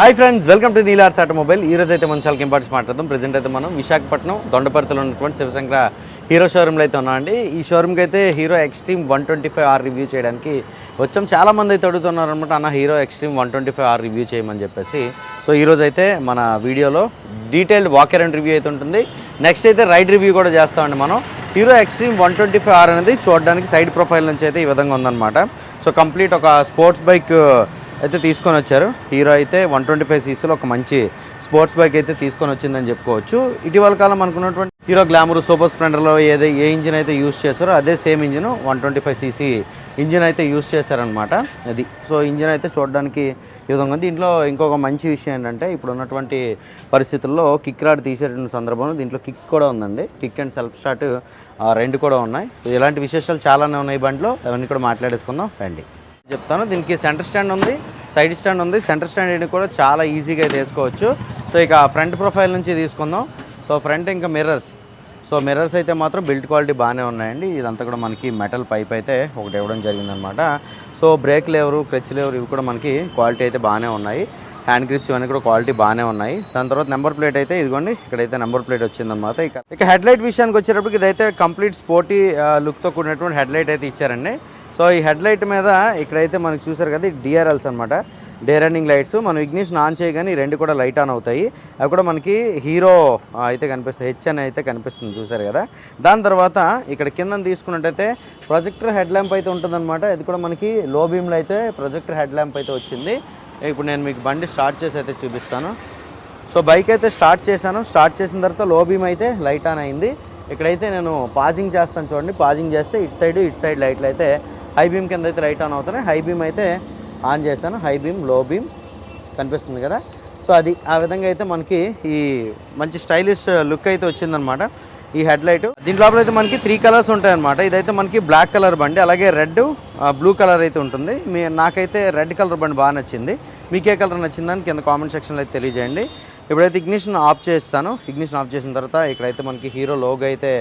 Hi friends welcome to Neelars automobile ఈ రోజు అయితే మన చాలా ఇంపార్టెన్స్ మాట్లాడదాం ప్రజెంట్ అయితే మనం విశాఖపట్నం దొండపర్తిలో ఉన్నటువంటి శివశంకర హీరో షోరూమ్లో అయితే ఉన్నామండి. ఈ షోరూమ్కి అయితే Hero Xtreme one twenty five R review చేయడానికి వచ్చాం. చాలా మంది అయితే అడుగుతున్నారు అనమాట అన్న Hero Xtreme one twenty five R review చేయమని చెప్పేసి. సో ఈ రోజు అయితే మన వీడియోలో డీటెయిల్డ్ వాకర్ అండ్ రివ్యూ అయితే ఉంటుంది. నెక్స్ట్ అయితే రైడ్ రివ్యూ కూడా చేస్తామండి మనం. Hero Xtreme one twenty five R అనేది చూడడానికి సైడ్ ప్రొఫైల్ నుంచి అయితే ఈ విధంగా ఉందన్నమాట. సో కంప్లీట్ ఒక స్పోర్ట్స్ బైక్ అయితే తీసుకొని వచ్చారు. హీరో అయితే వన్ ట్వంటీ ఫైవ్ సీసీలో ఒక మంచి స్పోర్ట్స్ బైక్ అయితే తీసుకొని వచ్చిందని చెప్పుకోవచ్చు. ఇటీవల కాలం అనుకున్నటువంటి హీరో గ్లామర్ సూపర్ స్ప్లెండర్లో ఏదో ఏ ఇంజిన్ అయితే యూస్ చేస్తారో అదే same engine one twenty five CC engine అయితే యూస్ చేశారనమాట అది. సో ఇంజిన్ అయితే చూడడానికి ఈ విధంగా ఉంది. దీంట్లో ఇంకొక మంచి విషయం ఏంటంటే ఇప్పుడు ఉన్నటువంటి పరిస్థితుల్లో కిక్ రాడ్ తీసేటువంటి సందర్భంలో దీంట్లో కిక్ కూడా ఉందండి. కిక్ అండ్ సెల్ఫ్ స్టార్ట్ రెండు కూడా ఉన్నాయి. ఇలాంటి విశేషాలు చాలానే ఉన్నాయి బండిలో. అవన్నీ కూడా మాట్లాడేసుకుందాం. రండి. చెప్తాను. దీనికి సెంటర్ స్టాండ్ ఉంది సైడ్ స్టాండ్ ఉంది. సెంటర్ స్టాండ్ కూడా చాలా ఈజీగా అయితే వేసుకోవచ్చు. సో ఇక ఫ్రంట్ ప్రొఫైల్ నుంచి తీసుకుందాం. సో ఫ్రంట్ ఇంకా మిర్రర్స్ సో మిర్రర్స్ అయితే మాత్రం బిల్డ్ క్వాలిటీ బాగానే ఉన్నాయండి. ఇదంతా కూడా మనకి మెటల్ పైప్ అయితే ఒకటి ఇవ్వడం జరిగిందనమాట. So brake lever clutch lever ఇవి కూడా మనకి క్వాలిటీ అయితే బాగానే ఉన్నాయి. హ్యాండ్ గ్రిప్స్ ఇవన్నీ కూడా క్వాలిటీ బాగానే ఉన్నాయి. దాని తర్వాత నెంబర్ ప్లేట్ అయితే ఇదిగోండి ఇక్కడైతే నెంబర్ ప్లేట్ వచ్చిందన్నమాట ఇక ఇక హెడ్ లైట్ విషయానికి వచ్చేటప్పటికి ఇదైతే కంప్లీట్ స్పోర్టీ లుక్తో కూడినటువంటి హెడ్ లైట్ అయితే ఇచ్చారండి. సో ఈ హెడ్ లైట్ మీద ఇక్కడైతే మనకు చూసారు కదా డిఆర్ఎల్స్ అనమాట డే రన్నింగ్ లైట్స్ మనం ఇగ్నిషన్ ఆన్ చేయగానే ఈ రెండు కూడా లైట్ ఆన్ అవుతాయి. అవి కూడా మనకి హీరో అయితే కనిపిస్తుంది హెచ్ అని అయితే కనిపిస్తుంది చూసారు కదా. దాని తర్వాత ఇక్కడ కింద తీసుకున్నట్టయితే ప్రొజెక్టర్ హెడ్ ల్యాంప్ అయితే ఉంటుందన్నమాట. ఇది కూడా మనకి లో బీమ్లో అయితే ప్రొజెక్టర్ హెడ్ ల్యాంప్ అయితే వచ్చింది. ఇప్పుడు నేను మీకు బండి స్టార్ట్ చేసి అయితే చూపిస్తాను. సో బైక్ అయితే స్టార్ట్ చేశాను. స్టార్ట్ చేసిన తర్వాత లో బీమ్ అయితే లైట్ ఆన్ అయింది. ఇక్కడైతే నేను పాజింగ్ చేస్తాను చూడండి. పాజింగ్ చేస్తే ఇటు సైడ్ ఇటు సైడ్ లైట్లు అయితే హై బీమ్ కింద అయితే లైట్ ఆన్ అవుతున్నాయి. హై బీమ్ అయితే ఆన్ చేశాను. హై బీమ్లో బీమ్ కనిపిస్తుంది కదా. సో అది ఆ విధంగా అయితే మనకి ఈ మంచి స్టైలిష్ లుక్ అయితే వచ్చిందనమాట. ఈ హెడ్ లైట్ దీని లోపల అయితే మనకి త్రీ కలర్స్ ఉంటాయన్నమాట. ఇదైతే మనకి బ్లాక్ కలర్ బండి అలాగే రెడ్ బ్లూ కలర్ అయితే ఉంటుంది. మీ నాకైతే రెడ్ కలర్ బండి బాగా నచ్చింది. మీకే కలర్ నచ్చిందని కింద కామెంట్ సెక్షన్లో అయితే తెలియజేయండి. ఇప్పుడైతే ఇగ్నిషన్ ఆఫ్ చేస్తాను. ఇగ్నిషన్ ఆఫ్ చేసిన తర్వాత ఇక్కడైతే మనకి హీరో లోగో అయితే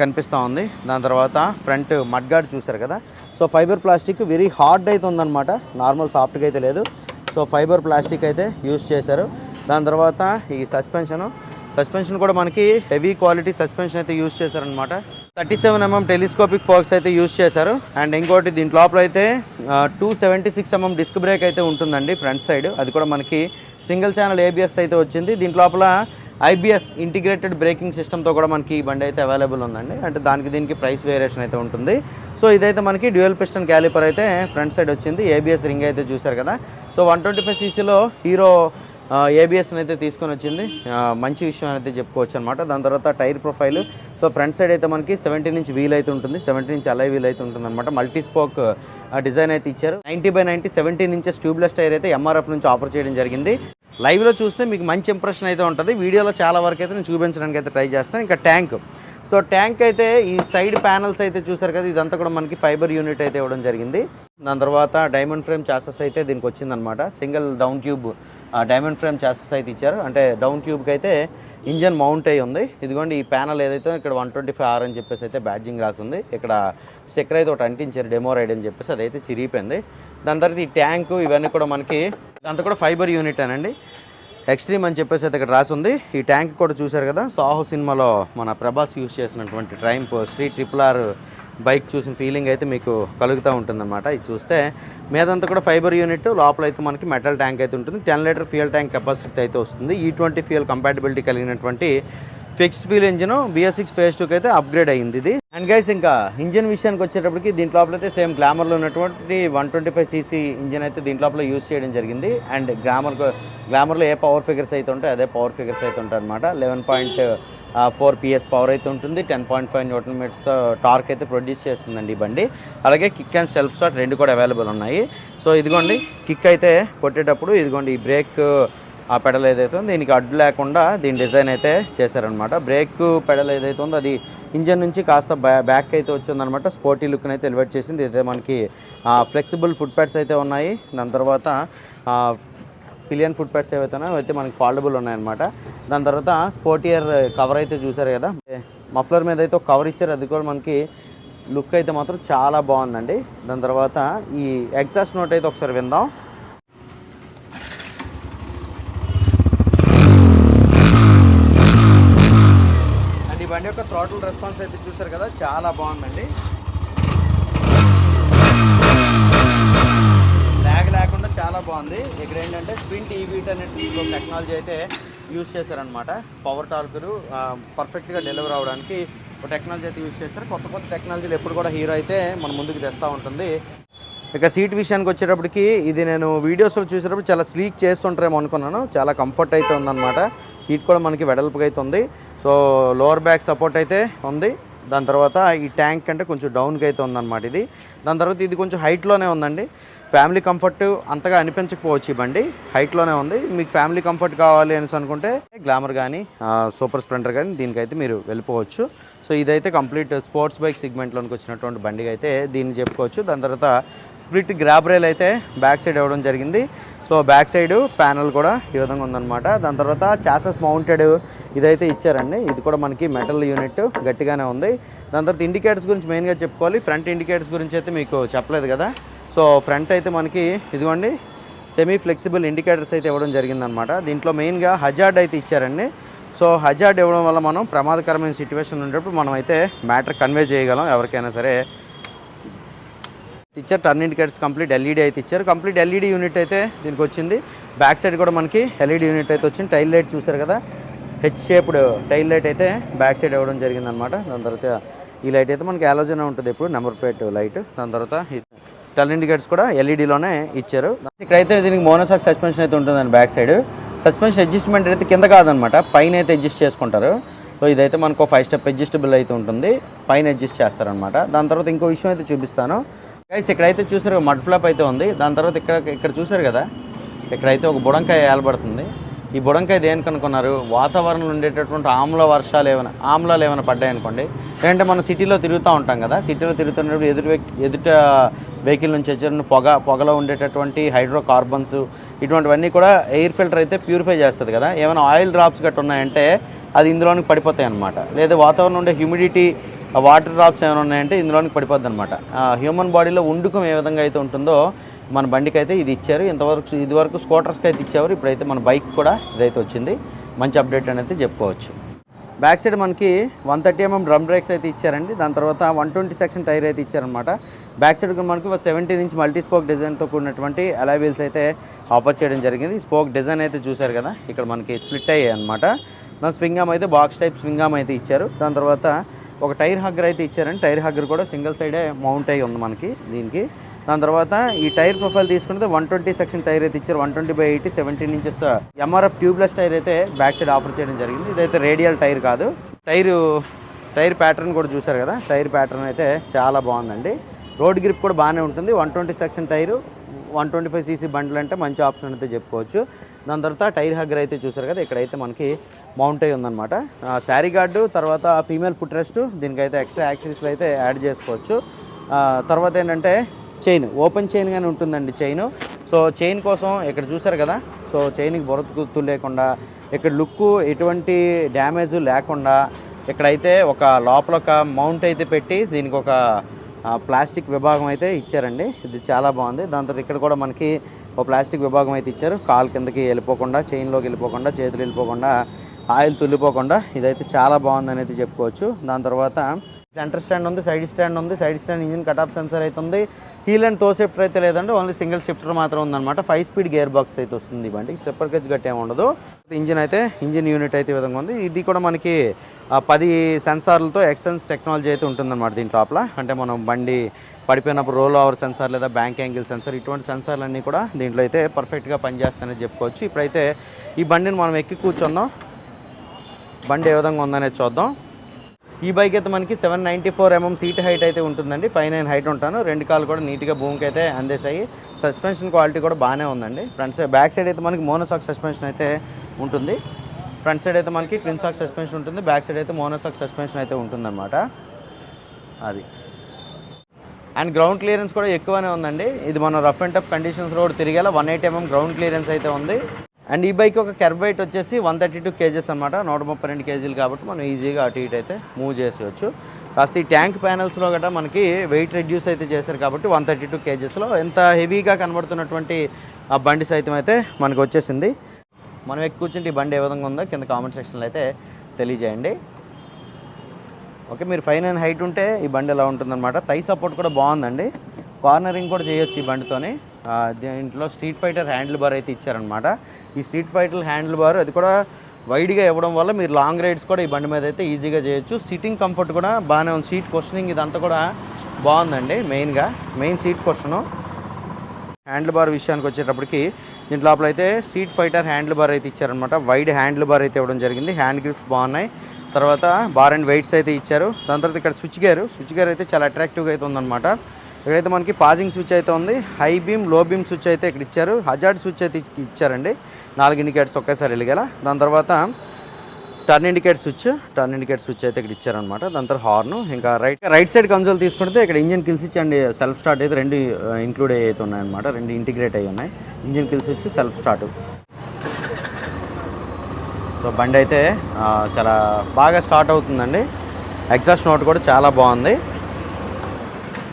కనిపిస్తూ ఉంది. దాని తర్వాత ఫ్రంట్ మడ్ చూసారు కదా. So fibre plastic very hard అయితే ఉందన్నమాట. నార్మల్ సాఫ్ట్గా అయితే లేదు. సో ఫైబర్ ప్లాస్టిక్ అయితే యూస్ చేశారు. దాని తర్వాత ఈ సస్పెన్షను సస్పెన్షన్ కూడా మనకి హెవీ క్వాలిటీ సస్పెన్షన్ అయితే యూజ్ చేశారనమాట thirty seven MM telescopic forks అయితే యూస్ చేశారు. అండ్ ఇంకోటి దీంట్ లోపల అయితే two seventy six MM disc brake అయితే ఉంటుందండి ఫ్రంట్ సైడ్. అది కూడా మనకి సింగిల్ ఛానల్ ఏబిఎస్ అయితే వచ్చింది. దీంట్ లోపల ఐబిఎస్ ఇంటిగ్రేటెడ్ బ్రేకింగ్ సిస్టమ్తో కూడా మనకి ఈ బండి అయితే అవైలబుల్ ఉందండి. అంటే దానికి దీనికి ప్రైస్ వేరియేషన్ అయితే ఉంటుంది. సో ఇదైతే మనకి డ్యూయల్ పిస్టన్ క్యాలిపర్ అయితే ఫ్రంట్ సైడ్ వచ్చింది. ఏబిఎస్ రింగ్ అయితే చూశారు కదా. సో వన్ ట్వంటీ ఫైవ్ సీసీలో హీరో ఏబిఎస్ని అయితే తీసుకొని వచ్చింది. మంచి విషయం అయితే చెప్పుకోవచ్చు అనమాట దాని తర్వాత tyre profile. So front side అయితే మనకి సెవెంటీన్ ఇంచ్ వీల్ అయితే ఉంటుంది. సెవెంటీన్ ఇంచ్ అలై వీల్ అయితే ఉంటుంది అనమాట మల్టీ స్పోక్ డిజైన్ అయితే ఇచ్చారు. Ninety by ninety seventeen inches tubeless tyre అయితే ఎంఆర్ఎఫ్ నుంచి ఆఫర్ చేయడం జరిగింది. లైవ్లో చూస్తే మీకు మంచి ఇంప్రెషన్ అయితే ఉంటుంది. వీడియోలో చాలా వరకు అయితే నేను చూపించడానికి అయితే ట్రై చేస్తాను. ఇంకా ట్యాంక్ సో ట్యాంక్ అయితే ఈ సైడ్ ప్యానల్స్ అయితే చూసారు కదా ఇదంతా కూడా మనకి ఫైబర్ యూనిట్ అయితే ఇవ్వడం జరిగింది. దాని తర్వాత డైమండ్ ఫ్రేమ్ చాసెస్ అయితే దీనికి వచ్చిందనమాట single down tube diamond frame chassis అయితే ఇచ్చారు. అంటే డౌన్ ట్యూబ్కి అయితే ఇంజన్ మౌంట్ అయి ఉంది. ఇదిగోండి ఈ ప్యానల్ ఏదైతే ఇక్కడ వన్ ట్వంటీ ఫైవ్ ఆర్ అని చెప్పేసి అయితే బ్యాడ్జింగ్ రాసి ఉంది. ఇక్కడ స్టిక్కర్ అయితే ఒకటి అంటించారు డెమో రైడ్ అని చెప్పేసి అదైతే చిరిగిపోయింది. దాని తర్వాత ఈ ట్యాంకు ఇవన్నీ కూడా మనకి అంతా కూడా ఫైబర్ యూనిట్ అనండి. ఎక్స్ట్రీమ్ అని చెప్పేసి అయితే ఇక్కడ రాసి ఉంది ఈ ట్యాంక్ కూడా చూశారు కదా సాహో సినిమాలో మన ప్రభాస్ యూస్ చేసినటువంటి Triumph street triple R bike చూసిన ఫీలింగ్ అయితే మీకు కలుగుతూ ఉంటుందన్నమాట. ఇది చూస్తే మీదంతా కూడా ఫైబర్ యూనిట్ లోపల అయితే మనకి మెటల్ ట్యాంక్ అయితే ఉంటుంది. Ten litre fuel tank capacity అయితే వస్తుంది. ఈ ట్వంటీ ఫ్యూయల్ కంపాటబిలిటీ కలిగినటువంటి fixed fuel engine BS six phase టూకి అయితే అప్గ్రేడ్ అయింది ఇది. అండ్ గైస్ ఇంకా ఇంజిన్ విషయానికి వచ్చేటప్పటికి దీంట్లో లోపల అయితే సేమ్ గ్లామర్లో ఉన్నటువంటి one twenty five CC engine అయితే దీంట్లో లోపల యూస్ చేయడం జరిగింది. అండ్ గ్లామర్ గ్లామర్లో ఏ పవర్ ఫిగర్స్ అయితే ఉంటాయి అదే పవర్ ఫిగర్స్ అయితే ఉంటాయి అనమాట eleven point four PS power అయితే ఉంటుంది. Ten point five newton metres torque అయితే ప్రొడ్యూస్ చేస్తుందండి ఈ బండి. అలాగే కిక్ అండ్ సెల్ఫ్ స్టార్ట్ రెండు కూడా అవైలబుల్ ఉన్నాయి. సో ఇదిగోండి కిక్ అయితే కొట్టేటప్పుడు ఇదిగోండి ఈ బ్రేక్ ఆ పెడల్ ఏదైతే ఉందో దీనికి అడ్డు లేకుండా దీని డిజైన్ అయితే చేశారనమాట బ్రేక్ పెడల్ ఏదైతే ఉందో అది ఇంజన్ నుంచి కాస్త బ్యా బ్యాక్ అయితే వచ్చిందనమాట స్పోర్టీ లుక్ని అయితే ఎలివేట్ చేసింది. అయితే మనకి ఫ్లెక్సిబుల్ ఫుట్ ప్యాడ్స్ అయితే ఉన్నాయి. దాని తర్వాత పిలియన్ ఫుట్ ప్యాడ్స్ ఏవైతే అయితే మనకి ఫాల్డబుల్ ఉన్నాయన్నమాట. దాని తర్వాత స్పోర్టియర్ కవర్ అయితే చూసారు కదా. మఫ్లర్ మీద అయితే ఒక కవర్ ఇచ్చారు. అది కూడా మనకి లుక్ అయితే మాత్రం చాలా బాగుందండి. దాని తర్వాత ఈ ఎగ్జాస్ట్ నోట్ అయితే ఒకసారి విందాం. బండి యొక్క థ్రాటల్ రెస్పాన్స్ అయితే చూసారు కదా చాలా బాగుందండి. ల్యాగ్ లేకుండా చాలా బాగుంది. ఇక్కడ ఏంటంటే స్ప్రింట్ ఈవీట్ అనే టెక్నాలజీ అయితే యూజ్ చేశారనమాట పవర్ టార్కులు పర్ఫెక్ట్గా డెలివర్ అవ్వడానికి ఒక టెక్నాలజీ అయితే యూస్ చేశారు. కొత్త కొత్త టెక్నాలజీలు ఎప్పుడు కూడా హీరో అయితే మన ముందుకు తెస్తూ ఉంటుంది. ఇక సీట్ విషయానికి వచ్చేటప్పటికి ఇది నేను వీడియోస్లో చూసేటప్పుడు చాలా స్లీక్ చేస్తుంటారేమో అనుకున్నాను. చాలా కంఫర్ట్ అయితే ఉందన్నమాట. సీట్ కూడా మనకి వెడల్పుగా అయితే ఉంది. సో లోవర్ బ్యాక్ సపోర్ట్ అయితే ఉంది. దాని తర్వాత ఈ ట్యాంక్ అంటే కొంచెం డౌన్కి అయితే ఉందన్నమాట ఇది. దాని తర్వాత ఇది కొంచెం హైట్లోనే ఉందండి. ఫ్యామిలీ కంఫర్ట్ అంతగా అనిపించకపోవచ్చు ఈ బండి. హైట్లోనే ఉంది. మీకు ఫ్యామిలీ కంఫర్ట్ కావాలి అనేసి అనుకుంటే గ్లామర్ కానీ సూపర్ స్ప్లెండర్ కానీ దీనికైతే మీరు వెళ్ళిపోవచ్చు. సో ఇదైతే కంప్లీట్ స్పోర్ట్స్ బైక్ సెగ్మెంట్లోనికి వచ్చినటువంటి బండి అయితే దీన్ని చెప్పుకోవచ్చు. దాని తర్వాత స్ప్లిట్ గ్రాబ్ రైల్ అయితే బ్యాక్ సైడ్ ఇవ్వడం జరిగింది. సో బ్యాక్ సైడ్ ప్యానల్ కూడా ఈ విధంగా ఉందన్నమాట. దాని తర్వాత చాసెస్ మౌంటెడ్ ఇదైతే ఇచ్చారండి. ఇది కూడా మనకి మెటల్ యూనిట్ గట్టిగానే ఉంది. దాని తర్వాత ఇండికేటర్స్ గురించి మెయిన్గా చెప్పుకోవాలి. ఫ్రంట్ ఇండికేటర్స్ గురించి అయితే మీకు చెప్పలేదు కదా. సో ఫ్రంట్ అయితే మనకి ఇదిగోండి సెమీ ఫ్లెక్సిబుల్ ఇండికేటర్స్ అయితే ఇవ్వడం జరిగిందనమాట దీంట్లో మెయిన్గా హజార్డ్ అయితే ఇచ్చారండి. సో హజార్డ్ ఇవ్వడం వల్ల మనం ప్రమాదకరమైన సిచ్యువేషన్ ఉండేటప్పుడు మనం అయితే మ్యాటర్ కన్వే చేయగలం ఎవరికైనా సరే. ఇచ్చారు టర్న్ ఇండికేటర్స్ కంప్లీట్ ఎల్ఈడి అయితే ఇచ్చారు. కంప్లీట్ ఎల్ఈడి యూనిట్ అయితే దీనికి వచ్చింది. బ్యాక్ సైడ్ కూడా మనకి ఎల్ఈడి యూనిట్ అయితే వచ్చింది. టైల్ లైట్ చూసారు కదా? హెచ్ షేప్డ్ టైల్ లైట్ అయితే బ్యాక్ సైడ్ ఇవ్వడం జరిగిందనమాట దాని తర్వాత ఈ లైట్ అయితే మనకి ఆలోచన ఉంటుంది ఇప్పుడు నెంబర్ ప్లేట్ లైట్ దాని తర్వాత టర్న్ ఇండికేటర్స్ కూడా ఎల్ఈడిలోనే ఇచ్చారు. ఇక్కడైతే దీనికి మోనోసాక్ సస్పెన్షన్ అయితే ఉంటుందండి బ్యాక్ సైడ్ సస్పెన్షన్ అడ్జస్ట్మెంట్ అయితే కింద కాదనమాట పైన అయితే అడ్జస్ట్ చేసుకుంటారు. సో ఇదైతే మనకు ఫైవ్ స్టెప్ అడ్జస్టబుల్ అయితే ఉంటుంది. పైన అడ్జస్ట్ చేస్తారనమాట దాని తర్వాత ఇంకో విషయం అయితే చూపిస్తాను. గైస్ ఇక్కడైతే చూసారు మడ్ ఫ్లాప్ అయితే ఉంది. దాని తర్వాత ఇక్కడ ఇక్కడ చూసారు కదా? ఇక్కడైతే ఒక బుడంకాయ ఏలబడుతుంది. ఈ బుడంకాయ దేనికి అనుకున్నారు? వాతావరణంలో ఉండేటటువంటి ఆమ్ల వర్షాలు ఏమైనా ఆమ్లాలు ఏమైనా పడ్డాయనుకోండి ఏంటంటే లేదంటే మనం సిటీలో తిరుగుతూ ఉంటాం కదా? సిటీలో తిరుగుతున్నప్పుడు ఎదురు వ్యక్తి ఎదుట వెహికల్ నుంచి వచ్చిన పొగ పొగలో ఉండేటటువంటి హైడ్రో కార్బన్స్ ఇటువంటివన్నీ కూడా ఎయిర్ ఫిల్టర్ అయితే ప్యూరిఫై చేస్తుంది కదా? ఏమైనా ఆయిల్ డ్రాప్స్ గట్రా ఉన్నాయంటే అది ఇందులోనికి పడిపోతాయి అనమాట లేదా వాతావరణం ఉండే హ్యూమిడిటీ వాటర్ డ్రాప్స్ ఏమైనా ఉన్నాయంటే ఇందులోనికి పడిపోద్ది అనమాట హ్యూమన్ బాడీలో ఉండుకం ఏ విధంగా అయితే ఉంటుందో మన బండికి అయితే ఇది ఇచ్చారు. ఇంతవరకు ఇదివరకు స్కూటర్స్కి అయితే ఇచ్చేవారు. ఇప్పుడైతే మన బైక్ కూడా ఇదైతే వచ్చింది. మంచి అప్డేట్ అనేది చెప్పుకోవచ్చు. బ్యాక్ సైడ్ మనకి one thirty MM drum brakes అయితే ఇచ్చారండి. దాని తర్వాత వన్ ట్వంటీ సెక్షన్ టైర్ అయితే ఇచ్చారనమాట బ్యాక్ సైడ్ మనకి సెవెంటీన్ ఇంచ్ మల్టీ స్పోక్ డిజైన్తో కూడినటువంటి అలా వీల్స్ అయితే ఆఫర్ చేయడం జరిగింది. స్పోక్ డిజైన్ అయితే చూశారు కదా ఇక్కడ మనకి స్ప్లిట్ అయ్యాయి అనమాట దాని స్వింగామ్ అయితే బాక్స్ టైప్ స్వింగామ్ అయితే ఇచ్చారు. దాని తర్వాత ఒక టైర్ హగ్గర్ అయితే ఇచ్చారండి. టైర్ హగ్గర్ కూడా సింగిల్ సైడే మౌంట్ అయ్యి ఉంది మనకి దీనికి. దాని తర్వాత ఈ టైర్ ప్రొఫైల్ తీసుకుంటే వన్ ట్వంటీ సెక్షన్ టైర్ అయితే ఇచ్చారు. One twenty by eighty seventeen inches. MRF tubeless tyre అయితే బ్యాక్ సైడ్ ఆఫర్ చేయడం జరిగింది. ఇదైతే రేడియల్ టైర్ కాదు. టైరు టైర్ ప్యాటర్న్ కూడా చూసారు కదా? టైర్ ప్యాటర్న్ అయితే చాలా బాగుందండి. రోడ్ గ్రిప్ కూడా బాగానే ఉంటుంది. One twenty section tyre one twenty five CC బండ్లు అంటే మంచి ఆప్షన్ అయితే చెప్పుకోవచ్చు. దాని తర్వాత టైర్ హగ్గర్ అయితే చూసారు కదా ఇక్కడైతే మనకి మౌంట్ అయి ఉందన్నమాట శారీ గార్డు తర్వాత ఫీమేల్ ఫుట్ రెస్ట్ దీనికైతే ఎక్స్ట్రా యాక్సరీస్లు అయితే యాడ్ చేసుకోవచ్చు. తర్వాత ఏంటంటే చైన్ ఓపెన్ చైన్ కానీ ఉంటుందండి చైన్. సో చైన్ కోసం ఇక్కడ చూసారు కదా సో చైన్కి బొరత గుర్తు లేకుండా ఇక్కడ లుక్ ఎటువంటి డ్యామేజ్ లేకుండా ఇక్కడైతే ఒక లోపల ఒక మౌంట్ అయితే పెట్టి దీనికి ఒక ప్లాస్టిక్ విభాగం అయితే ఇచ్చారండి. ఇది చాలా బాగుంది. దాని తర్వాత ఇక్కడ కూడా మనకి ఒక ప్లాస్టిక్ విభాగం అయితే ఇచ్చారు. కాలు కిందకి వెళ్ళిపోకుండా చైన్లోకి వెళ్ళిపోకుండా చేతులు వెళ్ళిపోకుండా ఆయిల్ తుల్లిపోకుండా ఇదైతే చాలా బాగుంది అనేది చెప్పుకోవచ్చు. దాని తర్వాత సెంటర్ స్టాండ్ ఉంది సైడ్ స్టాండ్ ఉంది. Side stand engine cut off sensor అయితే ఉంది. హీల్ అండ్తో షిఫ్టర్ అయితే లేదంటే ఓన్లీ సింగిల్ షిఫ్టర్ మాత్రం ఉందన్నమాట. ఫైవ్ స్పీడ్ గేర్ బాక్స్ అయితే వస్తుంది బండి. బండికి సెప్పర్ గజ్ గట్టి ఏమి ఉండదు. ఇంజిన్ అయితే ఇంజిన్ యూనిట్ అయితే విధంగా ఉంది. ఇది కూడా మనకి పది సెన్సార్లతో ఎక్సెన్స్ టెక్నాలజీ అయితే ఉంటుందన్నమాట దీని లోపల. అంటే మనం బండి పడిపోయినప్పుడు రోల్ ఓవర్ సెన్సార్ లేదా బ్యాంక్ యాంగిల్ సెన్సార్ ఇటువంటి సెన్సార్లు అన్నీ కూడా దీంట్లో అయితే పర్ఫెక్ట్గా పనిచేస్తాయని చెప్పుకోవచ్చు. ఇప్పుడైతే ఈ బండిని మనం ఎక్కి కూర్చుందాం. బండి ఏ విధంగా ఉందనేది చూద్దాం. ఈ బైక్ అయితే మనకి seven ninety four MM seat height అయితే ఉంటుందండి. ఫైవ్ నైన్ హైట్ ఉంటాను. రెండు కాళ్ళు కూడా నీట్గా భూమికి అయితే అందేసాయి సస్పెన్షన్ క్వాలిటీ కూడా బాగానే ఉందండి. ఫ్రంట్ సైడ్ బ్యాక్ సైడ్ అయితే మనకి మోనోసాక్ సస్పెన్షన్ అయితే ఉంటుంది. ఫ్రంట్ సైడ్ అయితే మనకి ట్విన్ సాక్ సస్పెన్షన్ ఉంటుంది. బ్యాక్ సైడ్ అయితే మోనోసాక్ సస్పెన్షన్ అయితే ఉంటుందన్నమాట. అది. అండ్ గ్రౌండ్ క్లియరెన్స్ కూడా ఎక్కువనే ఉందండి. ఇది మన rough and tough conditions road తిరిగేలా one eight MM ground clearance అయితే ఉంది. అండ్ ఈ బైక్ ఒక కెర్బైట్ వచ్చేసి వన్ థర్టీ టూ కేజెస్ అనమాట నూట ముప్పై రెండు కేజీలు కాబట్టి మనం ఈజీగా అటు ఇటు అయితే మూవ్ చేసేయచ్చు. కాస్త ఈ ట్యాంక్ ప్యానల్స్లో గట్రా మనకి వెయిట్ రెడ్యూస్ అయితే చేశారు కాబట్టి వన్ థర్టీ టూ కేజెస్లో ఎంత హెవీగా కనబడుతున్నటువంటి ఆ బండి సైతం అయితే మనకు వచ్చేసింది. మనం ఎక్కువ కూర్చుంటే ఈ బండి ఏ విధంగా ఉందో కింద కామెంట్ సెక్షన్లో అయితే తెలియజేయండి. ఓకే మీరు ఫైవ్ నైన్ హైట్ ఉంటే ఈ బండి ఎలా ఉంటుందన్నమాట. థై సపోర్ట్ కూడా బాగుందండి. కార్నరింగ్ కూడా చేయొచ్చు ఈ బండితోని. దీంట్లో స్ట్రీట్ ఫైటర్ హ్యాండిల్ బార్ అయితే ఇచ్చారనమాట ఈ స్ట్రీట్ ఫైటర్ హ్యాండిల్ బార్ అది కూడా వైడ్గా ఇవ్వడం వల్ల మీరు లాంగ్ రైడ్స్ కూడా ఈ బండి మీద అయితే ఈజీగా చేయొచ్చు. సిట్టింగ్ కంఫర్ట్ కూడా బాగానే ఉంది. సీట్ క్వశ్చనింగ్ ఇదంతా కూడా బాగుందండి మెయిన్గా main seat question handle bar విషయానికి వచ్చేటప్పటికి దీంట్లో అయితే స్ట్రీట్ ఫైటర్ హ్యాండిల్ బార్ అయితే ఇచ్చారనమాట వైడ్ హ్యాండిల్ బార్ అయితే ఇవ్వడం జరిగింది. హ్యాండ్ గ్రిప్స్ బాగున్నాయి. తర్వాత బార్ అండ్ వెయిట్స్ అయితే ఇచ్చారు. దాని తర్వాత ఇక్కడ స్విచ్ గేర్ స్విచ్ గేర్ అయితే చాలా అట్రాక్టివ్గా అయితే ఉందన్నమాట. ఇక్కడైతే మనకి పాజింగ్ స్విచ్ అయితే ఉంది. హై బీమ్లో బీమ్ స్విచ్ అయితే ఇక్కడ ఇచ్చారు. హజార్డ్ స్విచ్ అయితే ఇచ్చారండి. నాలుగు ఇండికేటర్స్ ఒకేసారి వెలిగేలా. దాని తర్వాత turn indicate switch turn indicate switch అయితే ఇక్కడ ఇచ్చారనమాట దాని తర్వాత హార్న్ ఇంకా రైట్ రైట్ సైడ్ కన్సోల్ తీసుకుంటే ఇక్కడ engine kill switch and self start అయితే రెండు ఇంక్లూడ్ అయితే ఉన్నాయన్నమాట. రెండు ఇంటిగ్రేట్ అయ్యి ఉన్నాయి. Engine kill switch self start so బండి అయితే చాలా బాగా స్టార్ట్ అవుతుందండి. ఎగ్జాస్ట్ నోట్ కూడా చాలా బాగుంది.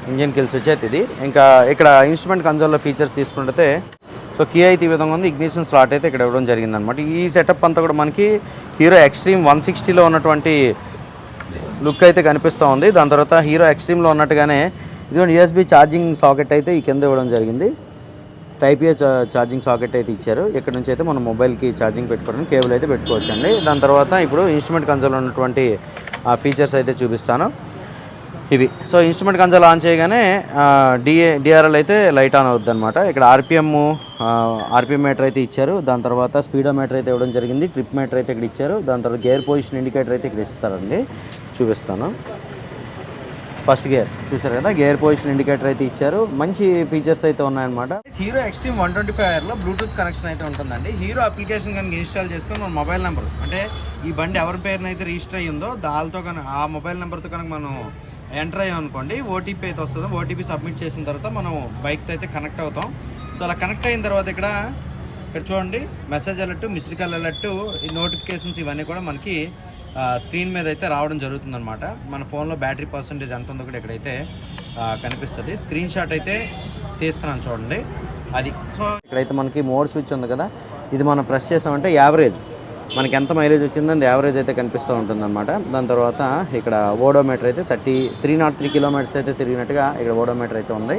ఇంజిన్ కిల్ స్విచ్ అయితే ఇది. ఇంకా ఇక్కడ ఇన్స్ట్రుమెంట్ కన్సోల్లో ఫీచర్స్ తీసుకుంటే సో కీ అయితే ఈ విధంగా ఉంది. ఇగ్నిషన్ స్లాట్ అయితే ఇక్కడ ఇవ్వడం జరిగింది అనమాట ఈ సెటప్ అంతా కూడా మనకి హీరో ఎక్స్ట్రీమ్ వన్ సిక్స్టీలో ఉన్నటువంటి లుక్ అయితే కనిపిస్తూ ఉంది. దాని తర్వాత హీరో ఎక్స్ట్రీమ్లో ఉన్నట్టుగానే ఇదిగోండి యూఎస్బీ ఛార్జింగ్ సాకెట్ అయితే ఈ కింద ఇవ్వడం జరిగింది. టైప్ ఏ ఛార్జింగ్ సాకెట్ అయితే ఇచ్చారు. ఇక్కడ నుంచి అయితే మనం మొబైల్కి ఛార్జింగ్ పెట్టుకోవడం కేబుల్ అయితే పెట్టుకోవచ్చు అండి దాని తర్వాత ఇప్పుడు ఇన్స్ట్రుమెంట్ కన్సోల్ ఉన్నటువంటి ఫీచర్స్ అయితే చూపిస్తాను. ఇవి. సో ఇన్స్ట్రుమెంట్ కన్సోల్ ఆన్ చేయగానే డిఏ డిఆర్ఎల్ అయితే లైట్ ఆన్ అవుద్ది అనమాట ఇక్కడ ఆర్పిఎం ఆర్పిఎం మీటర్ అయితే ఇచ్చారు. దాని తర్వాత స్పీడో మీటర్ అయితే ఇవ్వడం జరిగింది. ట్రిప్ మీటర్ అయితే ఇక్కడ ఇచ్చారు. దాని తర్వాత గేర్ పొజిషన్ ఇండికేటర్ అయితే ఇక్కడ ఇస్తారండి. చూపిస్తాను. ఫస్ట్ గేర్ చూసారు కదా గేర్ పొజిషన్ ఇండికేటర్ అయితే ఇచ్చారు. మంచి ఫీచర్స్ అయితే ఉన్నాయన్నమాట. హీరో ఎక్స్ట్రీమ్ వన్ ట్వంటీ ఫైవ్లో బ్లూటూత్ కనెక్షన్ అయితే ఉంటుందండి. హీరో అప్లికేషన్ కనుక ఇన్స్టాల్ చేసుకొని మన మొబైల్ నెంబర్ అంటే ఈ బండి ఎవరి పేరున అయితే రిజిస్టర్ అయ్యిందో దానితో కనుక ఆ మొబైల్ నెంబర్తో కనుక మనం ఎంటర్ అయ్యాం అనుకోండి ఓటీపీ అయితే వస్తుంది. ఓటీపీ సబ్మిట్ చేసిన తర్వాత మనం బైక్తో అయితే కనెక్ట్ అవుతాం. సో అలా కనెక్ట్ అయిన తర్వాత ఇక్కడ ఇక్కడ చూడండి message alert missed call alert ఈ నోటిఫికేషన్స్ ఇవన్నీ కూడా మనకి స్క్రీన్ మీద అయితే రావడం జరుగుతుంది అనమాట మన ఫోన్లో బ్యాటరీ పర్సంటేజ్ ఎంత ఉందో కూడా ఇక్కడైతే కనిపిస్తుంది. స్క్రీన్ షాట్ అయితే తీస్తున్నాను చూడండి. అది సో ఇక్కడైతే మనకి మోడ్ స్విచ్ ఉంది కదా. ఇది మనం ప్రెస్ చేసామంటే యావరేజ్. మనకి ఎంత మైలేజ్ వచ్చిందో అది యావరేజ్ అయితే కనిపిస్తూ ఉంటుంది అనమాట దాని తర్వాత ఇక్కడ ఓడోమీటర్ అయితే thirty three nought three kilometres అయితే తిరిగినట్టుగా ఇక్కడ ఓడోమీటర్ అయితే ఉంది.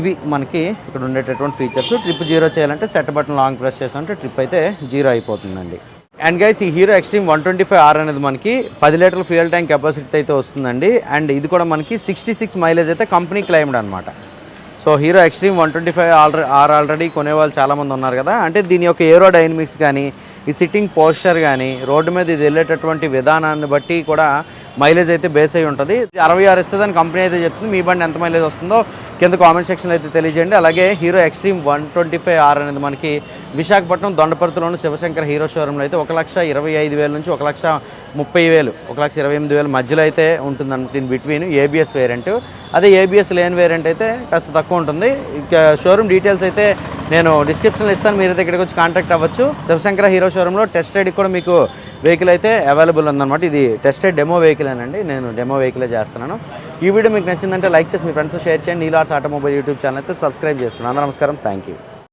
ఇవి మనకి ఇక్కడ ఉండేటటువంటి ఫీచర్స్ ట్రిప్ జీరో చేయాలంటే సెట్ బటన్ లాంగ్ ప్రెస్ చేసామంటే ట్రిప్ అయితే జీరో అయిపోతుందండి. అండ్ గైస్ ఈ Hero Xtreme one twenty five R అనేది మనకి పది లీటర్ల ఫ్యూయల్ ట్యాంక్ కెపాసిటీ అయితే వస్తుందండి. అండ్ ఇది కూడా మనకి సిక్స్టీ సిక్స్ మైలేజ్ అయితే కంపెనీ క్లైమ్డ్ అనమాట so Hero Xtreme one twenty five already R already కొనేవాళ్ళు చాలామంది ఉన్నారు కదా. అంటే దీని యొక్క ఏరో డైనమిక్స్ కానీ ఈ సిట్టింగ్ పోస్చర్ కానీ రోడ్డు మీద ఇది వెళ్ళేటటువంటి విధానాన్ని బట్టి కూడా మైలేజ్ అయితే బేస్ అయి ఉంటుంది. అరవై ఆరు ఇస్తుందని కంపెనీ అయితే చెప్తుంది మీ బండి ఎంత మైలేజ్ వస్తుందో కింద కామెంట్ సెక్షన్లో అయితే తెలియజేయండి. అలాగే Hero Xtreme one twenty five R అనేది మనకి విశాఖపట్నం దొండపర్తిలోని శివశంకర్ హీరో షోరూంలో అయితే ఒక లక్ష ఇరవై ఐదు వేల నుంచి ఒక లక్ష ముప్పై వేలు ఒక లక్ష ఇరవై ఎనిమిది వేల మధ్యలో అయితే ఉంటుంది ఇన్ బిట్వీన్ ఏబిఎస్ వేరియంట్. అదే ఏబిఎస్ లేని వేరియంట్ అయితే కాస్త తక్కువ ఉంటుంది. ఇంకా షోరూమ్ డీటెయిల్స్ అయితే నేను డిస్క్రిప్షన్లో ఇస్తాను మీరైతే ఇక్కడికి వచ్చి కాంటాక్ట్ అవ్వచ్చు. శివశంకర హీరో షోరూంలో టెస్ట్ రైడ్ కూడా మీకు వెహికల్ అయితే అవైలబుల్ ఉందన్నమాట. ఇది టెస్టెడ్ డెమో వెహికల్ అండి నేను డెమో వెహికలే చేస్తున్నాను. ఈ వీడియో మీకు నచ్చిందంటే లైక్ చేసి మీ ఫ్రెండ్స్ షేర్ చేయండి. నీలార్స్ ఆటోమొబైల్ యూట్యూబ్ ఛానల్ అయితే సబ్స్క్రైబ్ చేసుకున్నాను నమస్కారం. Thank you